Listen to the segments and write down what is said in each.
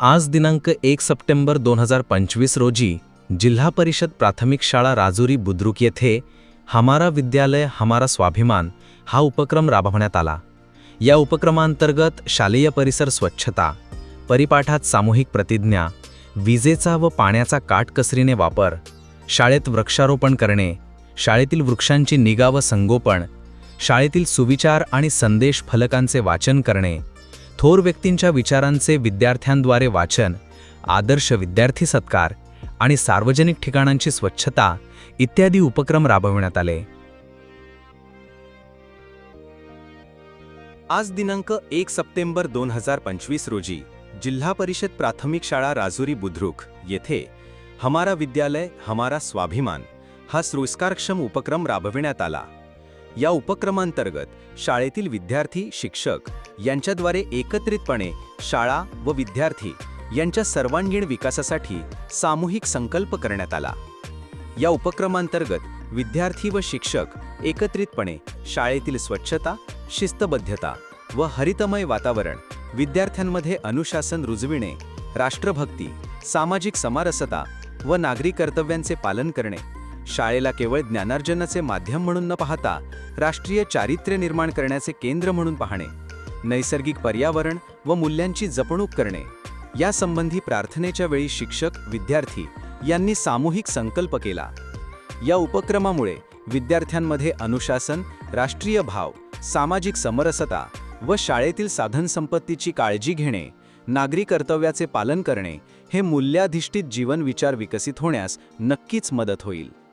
आज दिनांक एक सप्टेंबर दोन हजार पंचवीस रोजी जिल्हा परिषद प्राथमिक शाळा राजुरी बुद्रुक येथे हमारा विद्यालय हमारा स्वाभिमान हा उपक्रम राबवण्यात आला. या उपक्रमांतर्गत शालेय परिसर स्वच्छता परिपाठात सामूहिक प्रतिज्ञा विजेचा व पाण्याचा काटकसरीने वापर शाळेत वृक्षारोपण करणे शाळेतील वृक्षांची निगा व संगोपन शाळेतील सुविचार आणि संदेश फलकांचे वाचन करणे थोर व्यक्तींच्या विचारांचे विद्यार्थ्यांद्वारे वाचन आदर्श विद्यार्थी सत्कार आणि सार्वजनिक ठिकाणांची स्वच्छता इत्यादी उपक्रम राबविण्यात आले. आज दिनांक एक सप्टेंबर दोन हजार पंचवीस रोजी जिल्हा परिषद प्राथमिक शाळा राजुरी बुद्रुक येथे हमारा विद्यालय हमारा स्वाभिमान हा संस्कारक्षम उपक्रम राबविण्यात आला. या उपक्रमांतर्गत शाळेतील विद्यार्थी शिक्षक यांच्याद्वारे एकत्रितपणे शाळा व विद्यार्थी यांच्या सर्वांगीण विकासासाठी सामूहिक संकल्प करण्यात आला. या उपक्रमांतर्गत विद्यार्थी व शिक्षक एकत्रितपणे शाळेतील स्वच्छता शिस्तबद्धता व हरितमय वातावरण विद्यार्थ्यांमध्ये अनुशासन रुजविणे राष्ट्रभक्ती सामाजिक समरसता व नागरी कर्तव्यांचे पालन करणे शाळेला केवळ ज्ञानार्जनाचे माध्यम म्हणून न पाहता राष्ट्रीय चारित्र्य निर्माण करण्याचे केंद्र म्हणून पाहणे नैसर्गिक पर्यावरण व मूल्यांची जपणूक करणे यासंबंधी प्रार्थनेच्या वेळी शिक्षक विद्यार्थी यांनी सामूहिक संकल्प केला. या उपक्रमामुळे विद्यार्थ्यांमध्ये अनुशासन राष्ट्रीय भाव सामाजिक समरसता व शाळेतील साधनसंपत्तीची काळजी घेणे नागरी कर्तव्याचे पालन करणे हे मूल्याधिष्ठित जीवन विचार विकसित होण्यास नक्कीच मदत होईल.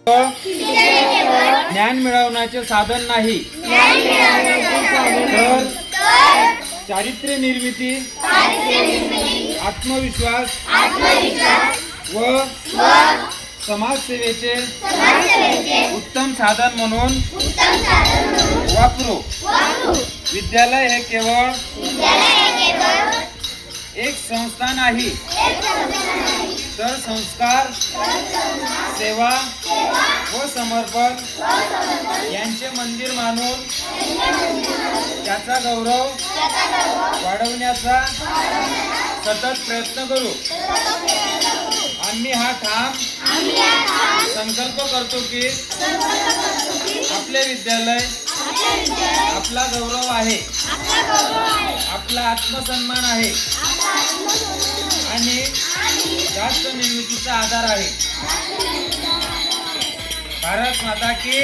ज्ञान मिळवण्याचे साधन नाही. तर चारित्र्य निर्मिती आत्मविश्वास व समाजसेवेचे उत्तम साधन म्हणून वापरू. विद्यालय हे केवळ एक संस्था नाही तर संस्कार सेवा व समर्पण यांचे मंदिर मानून त्याचा गौरव वाढवण्याचा सतत प्रयत्न करू. आम्ही हा ठाम संकल्प करतो की आपले विद्यालय आपला गौरव आहे. आपला आत्मसन्मान आहे. राष्ट्र निर्मितीचा आधार आहे. भारत माता की